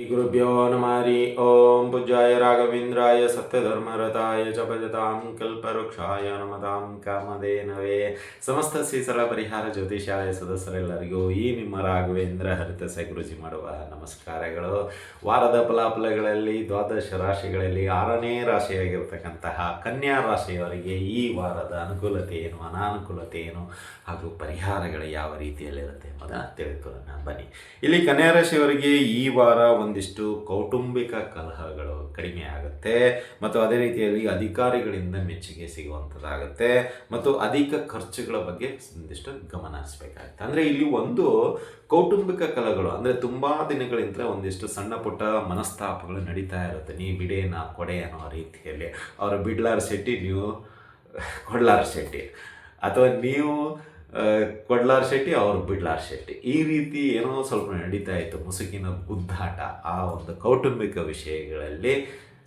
गुरुभ्यो नमः हरि ओम पूज्याय राघवेन्द्राय सत्यधर्मरताय च भजतां ಕಲ್ಪವೃಕ್ಷಾಯ ನಮತಾಂ ಕಾಮಧೇನವೇ ಸಮಸ್ತ ಶ್ರೀಸರ ಪರಿಹಾರ ಜ್ಯೋತಿಷಾಲಯ ಸದಸ್ಯರೆಲ್ಲರಿಗೂ ಈ ನಿಮ್ಮ ರಾಘವೇಂದ್ರ ಹರಿತಸೆ ಗುರುಜಿ ಮಾಡುವ ನಮಸ್ಕಾರಗಳು ವಾರದ ಫಲಾಫಲಗಳಲ್ಲಿ ದ್ವಾದಶ ರಾಶಿಗಳಲ್ಲಿ ಆರನೇ ರಾಶಿಯಾಗಿರ್ತಕ್ಕಂತಹ ಕನ್ಯಾ ರಾಶಿಯವರಿಗೆ ಈ ವಾರದ ಅನುಕೂಲತೆ ಏನು ಅನಾನುಕೂಲತೆ ಏನು ಹಾಗೂ ಪರಿಹಾರಗಳು ಯಾವ ರೀತಿಯಲ್ಲಿರುತ್ತೆ ಎಂಬುದನ್ನು ತಿಳಿದುಕೊಳ್ಳೋಣ ಬನ್ನಿ ಇಲ್ಲಿ ಕನ್ಯಾ ರಾಶಿಯವರಿಗೆ ಈ ವಾರ ಒಂದಿಷ್ಟು ಕೌಟುಂಬಿಕ ಕಲಹಗಳು ಕಡಿಮೆ ಆಗುತ್ತೆ. ಮತ್ತು ಅದೇ ರೀತಿಯಲ್ಲಿ ಅಧಿಕಾರಿಗಳಿಂದ ಮೆಚ್ಚುಗೆ ಸಿಗುವಂಥದ್ದಾಗುತ್ತೆ. ಮತ್ತು ಅಧಿಕ ಖರ್ಚುಗಳ ಬಗ್ಗೆ ಒಂದಿಷ್ಟು ಗಮನ ಹರಿಸಬೇಕಾಗುತ್ತೆ. ಅಂದರೆ ಇಲ್ಲಿ ಒಂದು ಕೌಟುಂಬಿಕ ಕಲಹಗಳು, ಅಂದರೆ ತುಂಬ ದಿನಗಳಿಂದ ಒಂದಿಷ್ಟು ಸಣ್ಣ ಪುಟ್ಟ ಮನಸ್ತಾಪಗಳು ನಡೀತಾ ಇರುತ್ತೆ. ನೀ ಬಿಡೇನ ಕೊಡೆ ಅನ್ನೋ ರೀತಿಯಲ್ಲಿ. ಅವರ ಬಿಡ್ಲಾರ ಶೆಟ್ಟಿ ನೀವು ಕೊಡ್ಲಾರ ಶೆಟ್ಟಿ. ಅಥವಾ ನೀವು ಕೊಡ್ಲಾರ್ ಶೆಟ್ಟಿ ಅವ್ರ ಬಿಡ್ಲಾರ್ ಶೆಟ್ಟಿ. ಈ ರೀತಿ ಏನೋ ಸ್ವಲ್ಪ ನಡೀತಾ ಇತ್ತು ಮುಸುಕಿನ ಗುದ್ದಾಟ ಆ ಒಂದು ಕೌಟುಂಬಿಕ ವಿಷಯಗಳಲ್ಲಿ.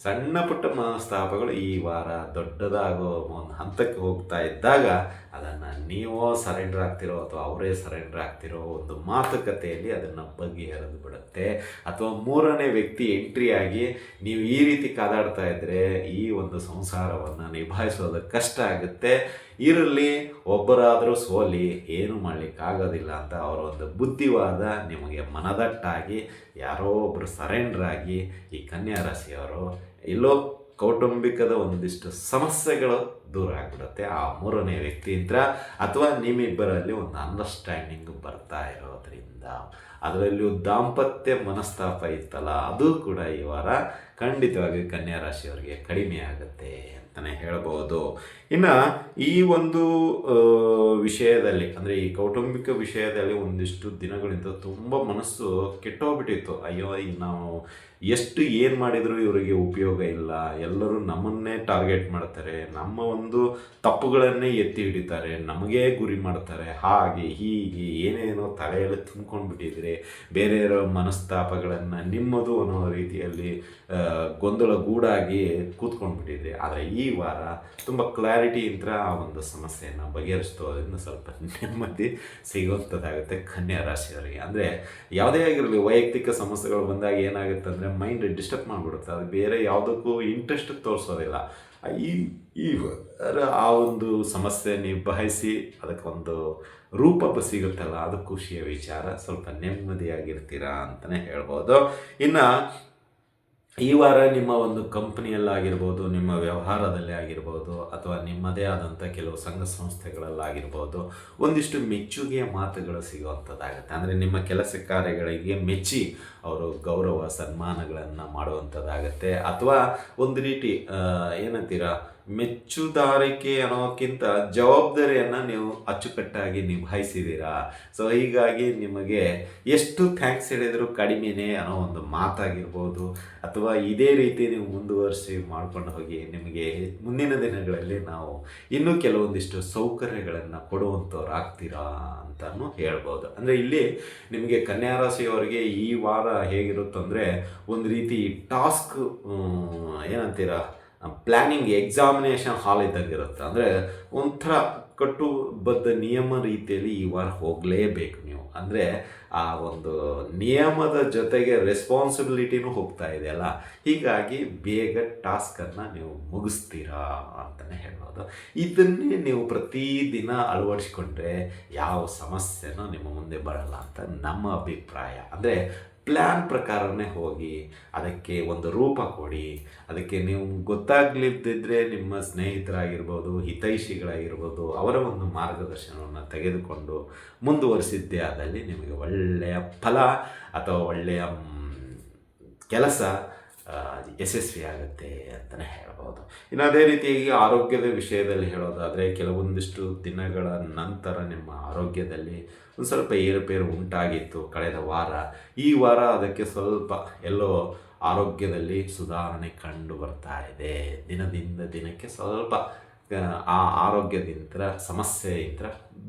ಸಣ್ಣ ಪುಟ್ಟ ಮನಸ್ತಾಪಗಳು ಈ ವಾರ ದೊಡ್ಡದಾಗೋ ಒಂದು ಹಂತಕ್ಕೆ ಹೋಗ್ತಾ ಇದ್ದಾಗ ಅದನ್ನು ನೀವೋ ಸರೆಂಡರ್ ಆಗ್ತಿರೋ ಅಥವಾ ಅವರೇ ಸರೆಂಡರ್ ಆಗ್ತಿರೋ ಒಂದು ಮಾತುಕತೆಯಲ್ಲಿ ಅದನ್ನು ಬಗೆಹರಿದು ಬಿಡುತ್ತೆ. ಅಥವಾ ಮೂರನೇ ವ್ಯಕ್ತಿ ಎಂಟ್ರಿ ಆಗಿ ನೀವು ಈ ರೀತಿ ಕಾದಾಡ್ತಾ ಇದ್ದರೆ ಈ ಒಂದು ಸಂಸಾರವನ್ನು ನಿಭಾಯಿಸೋದು ಕಷ್ಟ ಆಗುತ್ತೆ. ಇರಲಿ, ಒಬ್ಬರಾದರೂ ಸೋಲಿ, ಏನು ಮಾಡಲಿಕ್ಕಾಗೋದಿಲ್ಲ ಅಂತ ಅವರ ಒಂದು ಬುದ್ಧಿವಾದ ನಿಮಗೆ ಮನದಟ್ಟಾಗಿ ಯಾರೋ ಒಬ್ಬರು ಸರೆಂಡರ್ ಆಗಿ ಈ ಕನ್ಯಾ ರಾಶಿಯವರು ಎಲ್ಲೋ ಕೌಟುಂಬಿಕದ ಒಂದಿಷ್ಟು ಸಮಸ್ಯೆಗಳು ದೂರ ಆಗಿಬಿಡುತ್ತೆ. ಆ ಮೂರನೇ ವ್ಯಕ್ತಿಯಿಂದ ಅಥವಾ ನಿಮ್ಮಿಬ್ಬರಲ್ಲಿ ಒಂದು ಅಂಡರ್ಸ್ಟ್ಯಾಂಡಿಂಗ್ ಬರ್ತಾ ಇರೋದ್ರಿಂದ ಅದರಲ್ಲಿಯೂ ದಾಂಪತ್ಯ ಮನಸ್ತಾಪ ಇತ್ತಲ್ಲ, ಅದು ಕೂಡ ಈ ವಾರ ಖಂಡಿತವಾಗಿ ಕನ್ಯಾ ರಾಶಿಯವರಿಗೆ ಕಡಿಮೆ ಆಗುತ್ತೆ ಅಂತಲೇ ಹೇಳ್ಬೋದು. ಇನ್ನು ಈ ಒಂದು ವಿಷಯದಲ್ಲಿ, ಅಂದರೆ ಈ ಕೌಟುಂಬಿಕ ವಿಷಯದಲ್ಲಿ ಒಂದಿಷ್ಟು ದಿನಗಳಿಂದ ತುಂಬ ಮನಸ್ಸು ಕೆಟ್ಟೋಗ್ಬಿಟ್ಟಿತ್ತು. ಅಯ್ಯೋ, ಈಗ ನಾವು ಎಷ್ಟು ಏನು ಮಾಡಿದರೂ ಇವರಿಗೆ ಉಪಯೋಗ ಇಲ್ಲ. ಎಲ್ಲರೂ ನಮ್ಮನ್ನೇ ಟಾರ್ಗೆಟ್ ಮಾಡ್ತಾರೆ. ನಮ್ಮ ಒಂದು ತಪ್ಪುಗಳನ್ನೇ ಎತ್ತಿ ಹಿಡಿತಾರೆ. ನಮಗೇ ಗುರಿ ಮಾಡ್ತಾರೆ. ಹಾಗೆ, ಹೀಗೆ, ಏನೇನೋ ತಲೆಯಲ್ಲಿ ತುಂಬ್ಕೊಂಡು ಬಿಟ್ಟಿದ್ರೆ ಬೇರೆಯವರ ಮನಸ್ತಾಪಗಳನ್ನು ನಿಮ್ಮದು ಅನ್ನೋ ರೀತಿಯಲ್ಲಿ ಗೊಂದಲ ಗೂಡಾಗಿ ಕೂತ್ಕೊಂಡು ಬಿಟ್ಟಿದ್ರೆ ಆದರೆ ಈ ವಾರ ತುಂಬ ಕ್ಲಾರಿಟಿಯಿಂದ ಆ ಒಂದು ಸಮಸ್ಯೆಯನ್ನು ಬಗೆಹರಿಸ್ತೋದ್ರಿಂದ ಸ್ವಲ್ಪ ನೆಮ್ಮದಿ ಸಿಗುವಂಥದ್ದಾಗುತ್ತೆ ಕನ್ಯಾ ರಾಶಿಯವರಿಗೆ. ಅಂದರೆ ಯಾವುದೇ ಆಗಿರಲಿ, ವೈಯಕ್ತಿಕ ಸಮಸ್ಯೆಗಳು ಬಂದಾಗ ಏನಾಗುತ್ತೆ ಅಂದರೆ ಮೈಂಡ್ ಡಿಸ್ಟರ್ಬ್ ಮಾಡಿಬಿಡುತ್ತೆ. ಅದು ಬೇರೆ ಯಾವುದಕ್ಕೂ ಇಂಟ್ರೆಸ್ಟ್ ತೋರಿಸೋದಿಲ್ಲ. ಈ ಈ ಆ ಒಂದು ಸಮಸ್ಯೆ ನಿಭಾಯಿಸಿ ಅದಕ್ಕೊಂದು ರೂಪ ಸಿಗುತ್ತಲ್ಲ ಅದು ಖುಷಿಯ ವಿಚಾರ. ಸ್ವಲ್ಪ ನೆಮ್ಮದಿಯಾಗಿರ್ತೀರಾ ಅಂತಲೇ ಹೇಳ್ಬೋದು. ಇನ್ನು ಈ ವಾರ ನಿಮ್ಮ ಒಂದು ಕಂಪ್ನಿಯಲ್ಲಾಗಿರ್ಬೋದು, ನಿಮ್ಮ ವ್ಯವಹಾರದಲ್ಲೇ ಆಗಿರ್ಬೋದು, ಅಥವಾ ನಿಮ್ಮದೇ ಆದಂಥ ಕೆಲವು ಸಂಘ ಸಂಸ್ಥೆಗಳಲ್ಲಾಗಿರ್ಬೋದು, ಒಂದಿಷ್ಟು ಮೆಚ್ಚುಗೆಯ ಮಾತುಗಳು ಸಿಗುವಂಥದ್ದಾಗುತ್ತೆ ಅಂದರೆ ನಿಮ್ಮ ಕೆಲಸ ಕಾರ್ಯಗಳಿಗೆ ಮೆಚ್ಚಿ ಅವರು ಗೌರವ, ಸನ್ಮಾನಗಳನ್ನು ಮಾಡುವಂಥದ್ದಾಗತ್ತೆ ಅಥವಾ ಒಂದು ರೀತಿ ಏನಂತೀರ ಮೆಚ್ಚುದಾರಿಕೆ ಅನ್ನೋಕ್ಕಿಂತ ಜವಾಬ್ದಾರಿಯನ್ನು ನೀವು ಅಚ್ಚುಕಟ್ಟಾಗಿ ನಿಭಾಯಿಸಿದ್ದೀರಾ ಸೊ ಹೀಗಾಗಿ ನಿಮಗೆ ಎಷ್ಟು ಥ್ಯಾಂಕ್ಸ್ ಹೇಳಿದರೂ ಕಡಿಮೆನೇ ಅನ್ನೋ ಒಂದು ಮಾತಾಗಿರ್ಬೋದು. ಅಥವಾ ಇದೇ ರೀತಿ ನೀವು ಮುಂದುವರಿಸಿ ಮಾಡ್ಕೊಂಡು ಹೋಗಿ ನಿಮಗೆ ಮುಂದಿನ ದಿನಗಳಲ್ಲಿ ನಾವು ಇನ್ನೂ ಕೆಲವೊಂದಿಷ್ಟು ಸೌಕರ್ಯಗಳನ್ನು ಕೊಡುವಂಥವ್ರು ಆಗ್ತೀರಾ ಅಂತಲೂ ಹೇಳ್ಬೋದು. ಅಂದರೆ ಇಲ್ಲಿ ನಿಮಗೆ ಕನ್ಯಾ ರಾಶಿಯವರಿಗೆ ಈ ವಾರ ಹೇಗಿರುತ್ತಂದರೆ ಒಂದು ರೀತಿ ಟಾಸ್ಕ್ ಏನಂತೀರ? ಪ್ಲ್ಯಾನಿಂಗ್ ಎಕ್ಸಾಮಿನೇಷನ್ ಹಾಲ್ ಇದ್ದಂಗೆ ಇರುತ್ತೆ. ಅಂದರೆ ಒಂಥರ ಕಟ್ಟುಬದ್ಧ ನಿಯಮ ರೀತಿಯಲ್ಲಿ ಈ ವಾರ ಹೋಗಲೇಬೇಕು ನೀವು. ಅಂದರೆ ಆ ಒಂದು ನಿಯಮದ ಜೊತೆಗೆ ರೆಸ್ಪಾನ್ಸಿಬಿಲಿಟಿನೂ ಹೋಗ್ತಾ ಇದೆಯಲ್ಲ ಹೀಗಾಗಿ ಬೇಗ ಟಾಸ್ಕನ್ನು ನೀವು ಮುಗಿಸ್ತೀರಾ ಅಂತಲೇ ಹೇಳ್ಬೋದು. ಇದನ್ನೇ ನೀವು ಪ್ರತಿದಿನ ಅಳವಡಿಸ್ಕೊಂಡ್ರೆ ಯಾವ ಸಮಸ್ಯೆನೂ ನಿಮ್ಮ ಮುಂದೆ ಬರಲ್ಲ ಅಂತ ನಮ್ಮ ಅಭಿಪ್ರಾಯ. ಅಂದರೆ ಪ್ಲ್ಯಾನ್ ಪ್ರಕಾರನೇ ಹೋಗಿ, ಅದಕ್ಕೆ ಒಂದು ರೂಪ ಕೊಡಿ. ಅದಕ್ಕೆ ನೀವು ಗೊತ್ತಾಗ್ಲಿದ್ದಿದ್ರೆ ನಿಮ್ಮ ಸ್ನೇಹಿತರಾಗಿರ್ಬೋದು, ಹಿತೈಷಿಗಳಾಗಿರ್ಬೋದು, ಅವರ ಒಂದು ಮಾರ್ಗದರ್ಶನವನ್ನು ತೆಗೆದುಕೊಂಡು ಮುಂದುವರಿಸಿದ್ದೇ ಆದಲ್ಲಿ ನಿಮಗೆ ಒಳ್ಳೆಯ ಫಲ ಅಥವಾ ಒಳ್ಳೆಯ ಕೆಲಸ ಯಶಸ್ವಿಯಾಗುತ್ತೆ ಅಂತಲೇ ಹೇಳ್ಬೋದು. ಇನ್ನು ಅದೇ ರೀತಿಯಾಗಿ ಆರೋಗ್ಯದ ವಿಷಯದಲ್ಲಿ ಹೇಳೋದಾದರೆ ಕೆಲವೊಂದಿಷ್ಟು ದಿನಗಳ ನಂತರ ನಿಮ್ಮ ಆರೋಗ್ಯದಲ್ಲಿ ಒಂದು ಸ್ವಲ್ಪ ಏರುಪೇರು ಉಂಟಾಗಿತ್ತು ಕಳೆದ ವಾರ. ಈ ವಾರ ಅದಕ್ಕೆ ಸ್ವಲ್ಪ ಎಲ್ಲೋ ಆರೋಗ್ಯದಲ್ಲಿ ಸುಧಾರಣೆ ಕಂಡು ಬರ್ತಾ ಇದೆ. ದಿನದಿಂದ ದಿನಕ್ಕೆ ಸ್ವಲ್ಪ ಆ, ಆ ಆರೋಗ್ಯದಿಂದ ಸಮಸ್ಯೆಯಿಂದ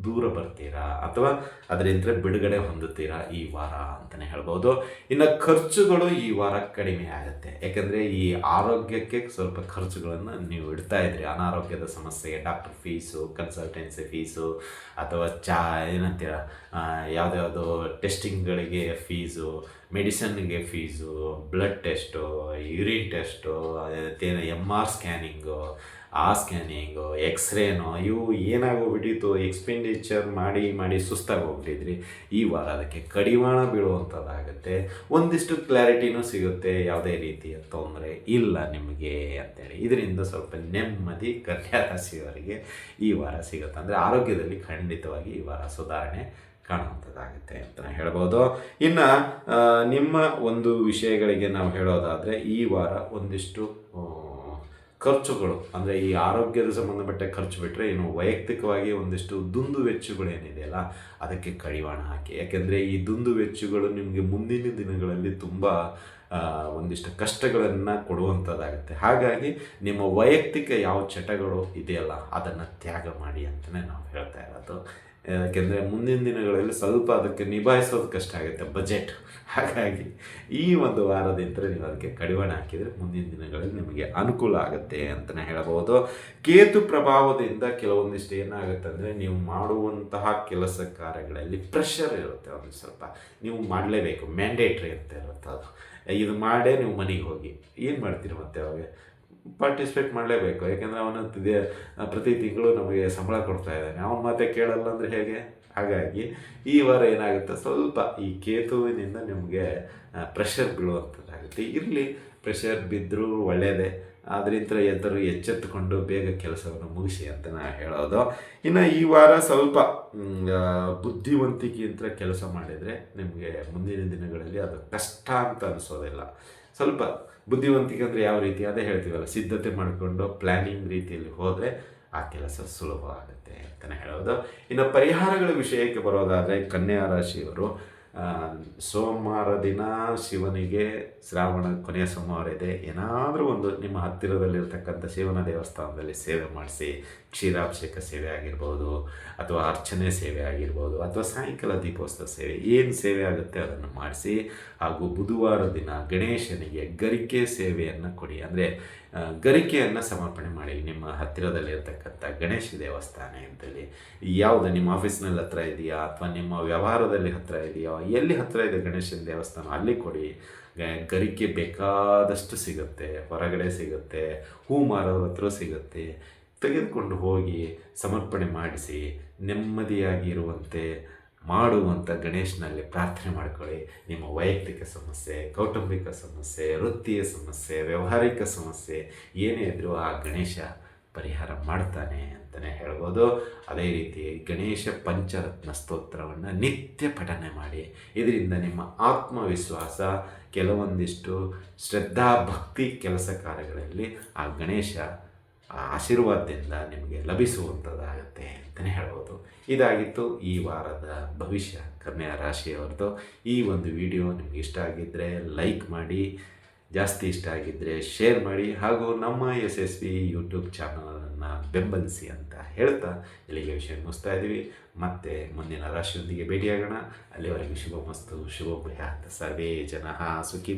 ದೂರ ಬರ್ತೀರಾ ಅಥವಾ ಅದರಿಂದ ಬಿಡುಗಡೆ ಹೊಂದುತ್ತೀರಾ ಈ ವಾರ ಅಂತಲೇ ಹೇಳ್ಬೋದು. ಇನ್ನು ಖರ್ಚುಗಳು ಈ ವಾರ ಕಡಿಮೆ ಆಗುತ್ತೆ. ಯಾಕಂದರೆ ಈ ಆರೋಗ್ಯಕ್ಕೆ ಸ್ವಲ್ಪ ಖರ್ಚುಗಳನ್ನು ನೀವು ಇಡ್ತಾ ಇದ್ರಿ. ಅನಾರೋಗ್ಯದ ಸಮಸ್ಯೆಗೆ ಡಾಕ್ಟರ್ ಫೀಸು ಕನ್ಸಲ್ಟೆನ್ಸಿ ಫೀಸು ಅಥವಾ ಚಾ, ಏನಂತೀರ ಯಾವುದ್ಯಾವುದು ಟೆಸ್ಟಿಂಗ್ಗಳಿಗೆ fees ಮೆಡಿಸನ್ಗೆ fees blood test urine test M R scanning ಆ ಸ್ಕ್ಯಾನಿಂಗು ಎಕ್ಸ್ರೇನು ಇವು ಏನಾಗೋಗ್ಬಿಟ್ಟಿತ್ತು ಎಕ್ಸ್ಪೆಂಡಿಚರ್ ಮಾಡಿ ಮಾಡಿ ಸುಸ್ತಾಗಿ ಹೋಗ್ತಿದ್ರಿ. ಈ ವಾರ ಅದಕ್ಕೆ ಕಡಿವಾಣ ಬೀಳುವಂಥದ್ದಾಗುತ್ತೆ. ಒಂದಿಷ್ಟು ಕ್ಲಾರಿಟಿನೂ ಸಿಗುತ್ತೆ. ಯಾವುದೇ ರೀತಿಯ ತೊಂದರೆ ಇಲ್ಲ ನಿಮಗೆ ಅಂತೇಳಿ. ಇದರಿಂದ ಸ್ವಲ್ಪ ನೆಮ್ಮದಿ ಕನ್ಯಾ ಈ ವಾರ ಸಿಗುತ್ತೆ. ಅಂದರೆ ಆರೋಗ್ಯದಲ್ಲಿ ಖಂಡಿತವಾಗಿ ಈ ವಾರ ಸುಧಾರಣೆ ಕಾಣುವಂಥದ್ದಾಗುತ್ತೆ ಅಂತ ಹೇಳ್ಬೋದು. ಇನ್ನು ನಿಮ್ಮ ಒಂದು ವಿಷಯಗಳಿಗೆ ನಾವು ಹೇಳೋದಾದರೆ ಈ ವಾರ ಒಂದಿಷ್ಟು ಖರ್ಚುಗಳು, ಅಂದರೆ ಈ ಆರೋಗ್ಯದ ಸಂಬಂಧಪಟ್ಟ ಖರ್ಚು ಬಿಟ್ಟರೆ ಏನು ವೈಯಕ್ತಿಕವಾಗಿ ಒಂದಿಷ್ಟು ದುಂದು ವೆಚ್ಚಗಳು ಏನಿದೆಯಲ್ಲ ಅದಕ್ಕೆ ಕಡಿವಾಣ ಹಾಕಿ. ಯಾಕೆಂದರೆ ಈ ದುಂದು ವೆಚ್ಚಗಳು ನಿಮಗೆ ಮುಂದಿನ ದಿನಗಳಲ್ಲಿ ತುಂಬ ಒಂದಿಷ್ಟು ಕಷ್ಟಗಳನ್ನು ಕೊಡುವಂಥದ್ದಾಗುತ್ತೆ. ಹಾಗಾಗಿ ನಿಮ್ಮ ವೈಯಕ್ತಿಕ ಯಾವ ಚಟಗಳು ಇದೆಯಲ್ಲ, ಅದನ್ನು ತ್ಯಾಗ ಮಾಡಿ ಅಂತಲೇ ನಾವು ಹೇಳ್ತಾ ಇರೋದು. ಯಾಕೆಂದರೆ ಮುಂದಿನ ದಿನಗಳಲ್ಲಿ ಸ್ವಲ್ಪ ಅದಕ್ಕೆ ನಿಭಾಯಿಸೋದು ಕಷ್ಟ ಆಗುತ್ತೆ ಬಜೆಟ್ ಹಾಗಾಗಿ ಈ ಒಂದು ವಾರದಿಂದ ನೀವು ಅದಕ್ಕೆ ಕಡಿವಾಣ ಹಾಕಿದರೆ ಮುಂದಿನ ದಿನಗಳಲ್ಲಿ ನಿಮಗೆ ಅನುಕೂಲ ಆಗುತ್ತೆ ಅಂತಲೇ ಹೇಳಬಹುದು ಕೇತು ಪ್ರಭಾವದಿಂದ ಕೆಲವೊಂದಿಷ್ಟು ಏನಾಗುತ್ತೆ ಅಂದರೆ ನೀವು ಮಾಡುವಂತಹ ಕೆಲಸ ಕಾರ್ಯಗಳಲ್ಲಿ ಪ್ರೆಷರ್ ಇರುತ್ತೆ ಒಂದು ಸ್ವಲ್ಪ. ನೀವು ಮಾಡಲೇಬೇಕು ಮ್ಯಾಂಡೇಟ್ರಿ ಅಂತ ಇರುತ್ತೆ ಅದು. ಇದು ಮಾಡೇ ನೀವು ಮನೆಗೆ ಹೋಗಿ, ಏನು ಮಾಡ್ತೀರಿ ಮತ್ತೆ ಅವಾಗ? ಪಾರ್ಟಿಸಿಪೇಟ್ ಮಾಡಲೇಬೇಕು. ಯಾಕೆಂದರೆ ಅವನು ಪ್ರತಿ ತಿಂಗಳು ನಮಗೆ ಸಂಬಳ ಕೊಡ್ತಾ ಇದ್ದಾನೆ. ಅವನ ಮಾತೆ ಕೇಳಲ್ಲ ಅಂದರೆ ಹೇಗೆ? ಹಾಗಾಗಿ ಈ ವಾರ ಏನಾಗುತ್ತೆ? ಸ್ವಲ್ಪ ಈ ಕೇತುವಿನಿಂದ ನಿಮಗೆ ಪ್ರೆಷರ್ ಬೀಳುವಂಥದ್ದಾಗುತ್ತೆ. ಇರಲಿ ಪ್ರೆಷರ್ ಬಿದ್ದರೂ ಒಳ್ಳೆಯದೇ ಅದರಿಂದ ಎದ್ದರು ಎಚ್ಚೆತ್ತುಕೊಂಡು ಬೇಗ ಕೆಲಸವನ್ನು ಮುಗಿಸಿ ಅಂತ ನಾ ಹೇಳೋದು. ಇನ್ನು ಈ ವಾರ ಸ್ವಲ್ಪ ಬುದ್ಧಿವಂತಿಕೆಯಿಂದ ಕೆಲಸ ಮಾಡಿದರೆ ನಿಮಗೆ ಮುಂದಿನ ದಿನಗಳಲ್ಲಿ ಅದು ಕಷ್ಟ ಅಂತ ಅನಿಸೋದಿಲ್ಲ. ಸ್ವಲ್ಪ ಬುದ್ಧಿವಂತಿಕೆ ಅಂದರೆ ಯಾವ ರೀತಿ? ಅದೇ ಹೇಳ್ತೀವಲ್ಲ, ಸಿದ್ಧತೆ ಮಾಡಿಕೊಂಡು ಪ್ಲ್ಯಾನಿಂಗ್ ರೀತಿಯಲ್ಲಿ ಹೋದರೆ ಆ ಕೆಲಸ ಸುಲಭ ಆಗುತ್ತೆ ಅಂತಲೇ ಹೇಳೋದು. ಇನ್ನು ಪರಿಹಾರಗಳ ವಿಷಯಕ್ಕೆ ಬರೋದಾದರೆ, ಕನ್ಯಾ ರಾಶಿಯವರು ಸೋಮವಾರ ದಿನ ಶಿವನಿಗೆ ಶ್ರಾವಣ ಕೊನೆಯ ಸೋಮವಾರ ಇದೆ ಏನಾದರೂ ಒಂದು ನಿಮ್ಮ ಹತ್ತಿರದಲ್ಲಿರ್ತಕ್ಕಂಥ ಶಿವನ ದೇವಸ್ಥಾನದಲ್ಲಿ ಸೇವೆ ಮಾಡಿಸಿ, ಕ್ಷೀರಾಭಿಷೇಕ ಸೇವೆ ಆಗಿರ್ಬೋದು, ಅಥವಾ ಅರ್ಚನೆ ಸೇವೆ ಆಗಿರ್ಬೋದು, ಅಥವಾ ಸಾಯಂಕಾಲ ದೀಪೋತ್ಸವ ಸೇವೆ, ಏನು ಸೇವೆ ಆಗುತ್ತೆ ಅದನ್ನು ಮಾಡಿಸಿ, ಹಾಗೂ ಬುಧವಾರ ದಿನ ಗಣೇಶನಿಗೆ ಗರಿಕೆ ಸೇವೆಯನ್ನು ಕೊಡಿ. ಅಂದರೆ ಗರಿಕೆಯನ್ನು ಸಮರ್ಪಣೆ ಮಾಡಿ ನಿಮ್ಮ ಹತ್ತಿರದಲ್ಲಿರ್ತಕ್ಕಂಥ ಗಣೇಶ ದೇವಸ್ಥಾನ ಅಂತೇಳಿ ಯಾವುದು ನಿಮ್ಮ ಆಫೀಸ್ನಲ್ಲಿ ಹತ್ರ ಇದೆಯಾ ಅಥವಾ ನಿಮ್ಮ ವ್ಯವಹಾರದಲ್ಲಿ ಹತ್ತಿರ ಇದೆಯಾ, ಎಲ್ಲಿ ಹತ್ತಿರ ಇದೆ ಗಣೇಶನ ದೇವಸ್ಥಾನ, ಅಲ್ಲಿ ಕೊಡಿ. ಗರಿಕೆ ಬೇಕಾದಷ್ಟು ಸಿಗುತ್ತೆ, ಹೊರಗಡೆ ಸಿಗುತ್ತೆ, ಹೂ ಮಾರೋರ ಹತ್ರ ಸಿಗುತ್ತೆ. ತೆಗೆದುಕೊಂಡು ಹೋಗಿ ಸಮರ್ಪಣೆ ಮಾಡಿಸಿ ನೆಮ್ಮದಿಯಾಗಿರುವಂತೆ ಮಾಡುವಂಥ ಗಣೇಶನಲ್ಲಿ ಪ್ರಾರ್ಥನೆ ಮಾಡ್ಕೊಳ್ಳಿ. ನಿಮ್ಮ ವೈಯಕ್ತಿಕ ಸಮಸ್ಯೆ, ಕೌಟುಂಬಿಕ ಸಮಸ್ಯೆ, ವೃತ್ತಿಯ ಸಮಸ್ಯೆ, ವ್ಯವಹಾರಿಕ ಸಮಸ್ಯೆ, ಏನೇ ಇದ್ದರೂ ಆ ಗಣೇಶ ಪರಿಹಾರ ಮಾಡ್ತಾನೆ ಅಂತಲೇ ಹೇಳ್ಬೋದು. ಅದೇ ರೀತಿ ಗಣೇಶ ಪಂಚರತ್ನ ಸ್ತೋತ್ರವನ್ನು ನಿತ್ಯ ಪಠನೆ ಮಾಡಿ. ಇದರಿಂದ ನಿಮ್ಮ ಆತ್ಮವಿಶ್ವಾಸ, ಕೆಲವೊಂದಿಷ್ಟು ಶ್ರದ್ಧಾ ಭಕ್ತಿ ಕೆಲಸ ಕಾರ್ಯಗಳಲ್ಲಿ ಆ ಗಣೇಶ ಆಶೀರ್ವಾದದಿಂದ ನಿಮಗೆ ಲಭಿಸುವಂಥದ್ದಾಗುತ್ತೆ ಅಂತಲೇ ಹೇಳ್ಬೋದು. ಇದಾಗಿತ್ತು ಈ ವಾರದ ಭವಿಷ್ಯ ಕನ್ಯಾ ರಾಶಿಯವರದ್ದು. ಈ ಒಂದು ವಿಡಿಯೋ ನಿಮ್ಗೆ ಇಷ್ಟ ಆಗಿದ್ದರೆ ಲೈಕ್ ಮಾಡಿ, ಜಾಸ್ತಿ ಇಷ್ಟ ಆಗಿದ್ದರೆ ಶೇರ್ ಮಾಡಿ, ಹಾಗೂ ನಮ್ಮ ಎಸ್ ಎಸ್ ಬಿ ಯೂಟ್ಯೂಬ್ ಚಾನಲನ್ನು ಬೆಂಬಲಿಸಿ ಅಂತ ಹೇಳ್ತಾ ಇಲ್ಲಿಗೆ ವಿಷಯ ಮುಗಿಸ್ತಾ ಇದ್ದೀವಿ. ಮತ್ತೆ ಮುಂದಿನ ರಾಶಿಯೊಂದಿಗೆ ಭೇಟಿಯಾಗೋಣ. ಅಲ್ಲಿವರೆಗೆ ಶುಭ ಮಸ್ತು ಶುಭ ಭಯಾತ್ ಸರ್ವೇ ಜನ ಸುಖಿ